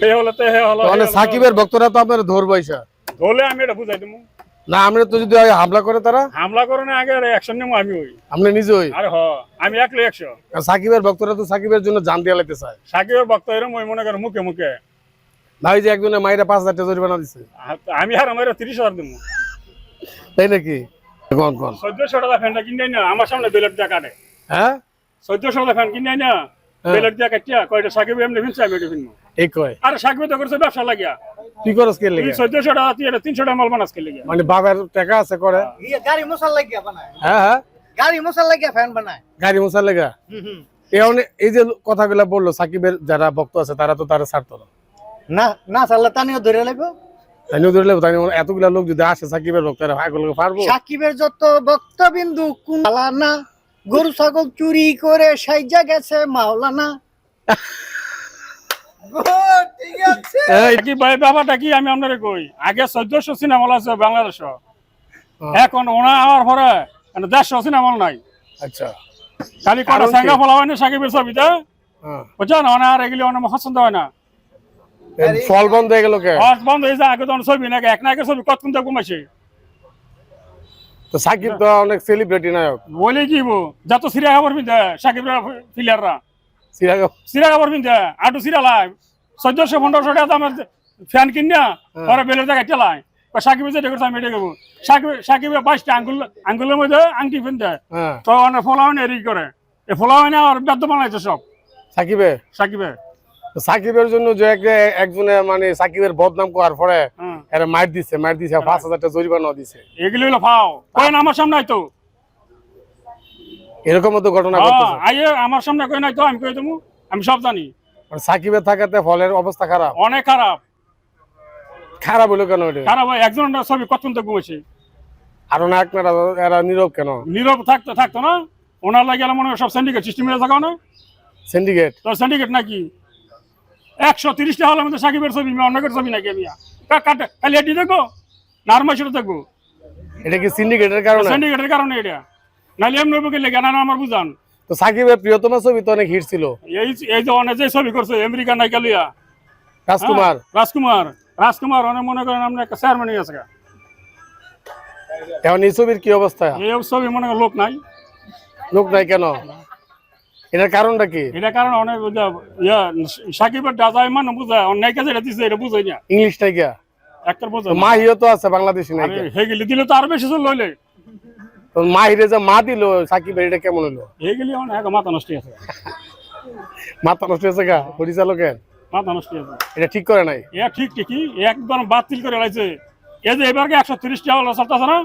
এই হলো তো হে হলো তাহলে সাকিবের ভক্তরা তো আপনার পয়সা ধরলে আমি এটা বুঝাই দেবো না আমরা তো যদি হামলা করে তারা? হামলা করে না আগে অ্যাকশন নেব আমি ওই। আপনি নিজে ওই? আরে হ আমি একলো একশো। সাকিবের ভক্তরা তো সাকিবের জন্য জান দিয়ে লাইতে চায়। সাকিবের ওই মনে করে মুখে মুখে। ওই যে একজনের মাইরা পাঁচ হাজার টাকা জরিমানা দিছে। আমি আর আমার তিরিশ হাজার দেবো তাই নাকি? কোন কোন? চোদ্দশো টাকা ফ্যানটা কিনে না আমার সামনে বেলেট দিয়ে কাটে। হ্যাঁ? চোদ্দশো টাকা ফ্যান কিনে না বেলেট দিয়ে কাটিয়া কয়টা সাকিব এমনি ফিনছে আমি এটা ফিনবো মানে হ্যাঁ। ইয়ে হ্যাঁ, হ্যাঁ। যারা ভক্ত আছে তারা তো তারা ছাড়তো না। না না তানিও ধরে লাগবে তানিও ধরে লাগবে এতগুলা লোক যদি আসে সাকিবের ভক্তরা ভাগলকে পারব সাকিবের যত ভক্তবিন্দু না গরু ছাগল চুরি করে সাইজা গেছে মাওলানা। কি ব্যাপারটা কি? আমি আপনারে কই আগে চোদ্দশো সিনেমা আছে বাংলাদেশ। এখন ওনা আমার পরে মানে দেড়শো সিনেমা নাই। আচ্ছা। খালি কটা সাঙ্গা ফলা হয় না সাকিবের ছবিতে? হ্যাঁ। বুঝছেন? ওনা আর এগুলি অনেক পছন্দ হয় না। ফল বন্ধ হয়ে গেল কে? বন্ধ হয়ে আগে তো ছবি নাকি এক ছবি সাকিব তো অনেক সেলিব্রিটি নায়ক। বলে কি বো যত সিরিয়া খবর পিনতে সাকিবরা প্লেয়াররা সিরাগ সিরিয়া খবর পিনতে আটু সিরিয়া লাই। চোদ্দশো পনেরোশো টাকা দামের ফ্যান কিনিয়া পরে বেলের জায়গায় টেলাই সাকিবের যেটা করছে আমি এটা দেবো সাকিব সাকিবে বাইশটা আঙ্গুল আঙ্গুলের মধ্যে আংটি পিনতে হ্যাঁ। তো অনেক ফলাও এরি করে। এ ফলাও না আর বেদ্য বানাইছে সব। সাকিবে? সাকিবে। সাকিবের জন্য যে একজনে মানে সাকিবের বদনাম করার পরে হ্যাঁ। এরা মার দিছে মার দিছে পাঁচ হাজার টাকা জরিমানা দিছে। এগুলি হলো ফাও। আমার সামনে এরকম তো ঘটনা হ্যাঁ, আইয়ে আমার সামনে কই নাই তো আমি কই দেবো? আমি সব জানি। মানে সাকিবের থাকাতে ফলের অবস্থা খারাপ। অনেক খারাপ। খারাপ হলো কেন খারাপ একজন ছবি কতক্ষণ তো ঘুমেছে? আরও নায়ক নারা এরা নীরব কেন? নীরব থাকতো থাকতো না? ওনার লাগে মনে হয় সব সিন্ডিকেট সিস্টেম থাকাও না? সিন্ডিকেট তো সিন্ডিকেট নাকি? একশো তিরিশটা হলের মধ্যে সাকিবের ছবি অনেকের ছবি নাকি আমি কাটে খালি এটি দেখো নারমাসের দেখব। এটা কি সিন্ডিকেটের কারণে? সিন্ডিকেটের কারণে এটা। নাহলে এমনি বুকে লেগে না আমার বুঝান। তো সাকিবের প্রিয়তমা ছবি তো অনেক হিট ছিল। এই এই যে অনেক যে ছবি করছে আমেরিকা নায়িকা লিয়া রাজকুমার। হ্যাঁ, রাজকুমার। রাজকুমার অনেক মনে করেন আপনার একটা চেয়ারম্যান আছে। এখন এই ছবির কি অবস্থা? এই ছবি মনে করেন লোক নাই। লোক নাই কেন? এটার কারণটা কি? এটা কারণে অনেক সাকিবের দাদা ইমান বুঝায় অন্যায়কে যেটা দিছে এটা বুঝাই না। ইংলিশ নাইকা একটা তো বুঝায় না। মাহিও তো আছে বাংলাদেশি নাইকা হেগেলি দিলে তো আরও বেশি লইলে মাহিরে যে মা দিল সাকিবের এটা কেমন হলো? এক মাথা নষ্ট আছে মাথা নষ্ট হয়েছে গা পরিচালকের? মাথা নষ্ট আছে এটা ঠিক করে নাই? এ ঠিক ঠিকই একদম বাতিল করে লাইছে এই যে এবারকে একশো তিরিশ টাকা হলো চলতেছে না।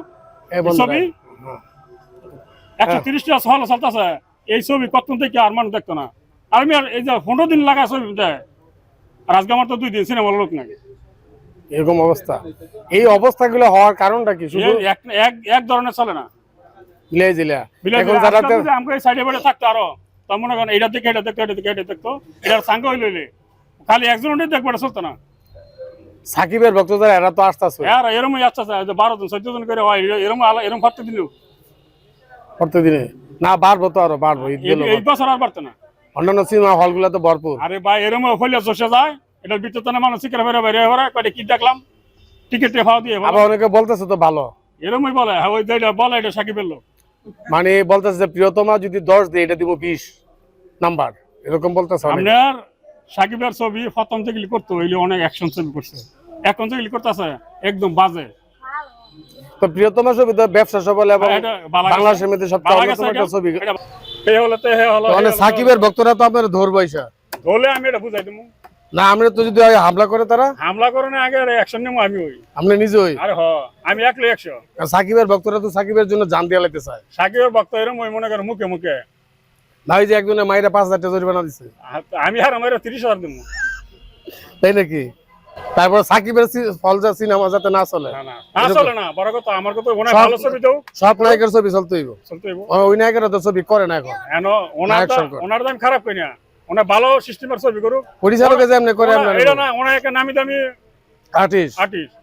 ছবি? একশো তিরিশ টাকা হলো চলতেছে। এই ছবি কতক্ষণ থেকে আর মানুষ দেখতো না। আর আমি আর এই যে পনেরো দিন লাগা ছবি দেয় আর তো দুই দিন সিনেমার লোক নাই। এরকম অবস্থা। এই অবস্থাগুলো হওয়ার কারণটা কি শুধু? এক এক এক ধরনের চলে না। মিলাই বিলেত এখন যারা যদি সাইডে বেড়ে থাকতো আরও। তা মনে করেন এটা দেখে এটা দেখতো এটা দেখে এটা দেখতো সাঙ্গ হইলে খালি একজনের দেখব এটা চলতো না। সাকিবের ভক্ত যারা এরা তো আর এরম বারো জন চোদ্দ জন করে হয় এরম এরম ফাটতে দিল। প্রত্যেকদিনে। না বাড়বো তো আরও বাড়বো এই বছর আর পারতো না। অন্যান্য সিনেমা হলগুলো তো ভরপুর। আরে ভাই এরম ফলিয়া চষে যায়। এটার ভিতরে না মানুষ শিকার বেড়ে বেড়ে কয়টা কি দেখলাম? টিকিট দিয়ে আবার অনেকে বলতেছে তো ভালো। এরমই বলে। হ্যাঁ ওই বলে এটা সাকিবের লোক। মানে বলতেছে যে প্রিয়তমা যদি দশ দেয় এটা দিব বিশ নাম্বার। এরকম বলতেছে আপনার সাকিবের ছবি প্রথম থেকে করতো হইলে অনেক অ্যাকশন ছবি করছে। এখন থেকে করতেছে একদম বাজে। তো প্রিয়তমা ছবি তো ব্যবসা সফল এবং বালা গেছে। বাংলাদেশের মধ্যে সবচেয়ে বালা অন্যতম একটা ছবি। এই হলো তো হলো তাহলে সাকিবের ভক্তরা তো আপনার ধর পয়সা ধরলে আমি এটা বুঝাই দেবো না আমরা তো যদি হামলা করে তারা? হামলা করে না আগে অ্যাকশন নেব আমি ওই। আপনি নিজে ওই? আরে হ আমি একশো। সাকিবের ভক্তরা তো সাকিবের জন্য জান দিয়ে লাইতে চায়। সাকিবের ওই মনে করে মুখে মুখে। না ওই যে একজনের মাইরা পাঁচ হাজার টাকা জরিমানা দিছে। আমি আর আমার তিরিশ হাজার দেবো। তাই নাকি? তারপর সাকিবের ফলজা সিনেমা যাতে না চলে। না চলে না বড় কথা আমার কথা ওনার ভালো ছবি দেও। সব নায়কের ছবি ওই নায়কেরা তো ছবি করে না এখন। এন ওনার। ওনার দাম খারাপ কই না ওনার ভালো সিস্টেমের ছবি করুক। পরিচালকে যে এমনি করে আমরা এটা না ওনা একটা নামি দামি আর্টিস্ট। আর্টিস্ট।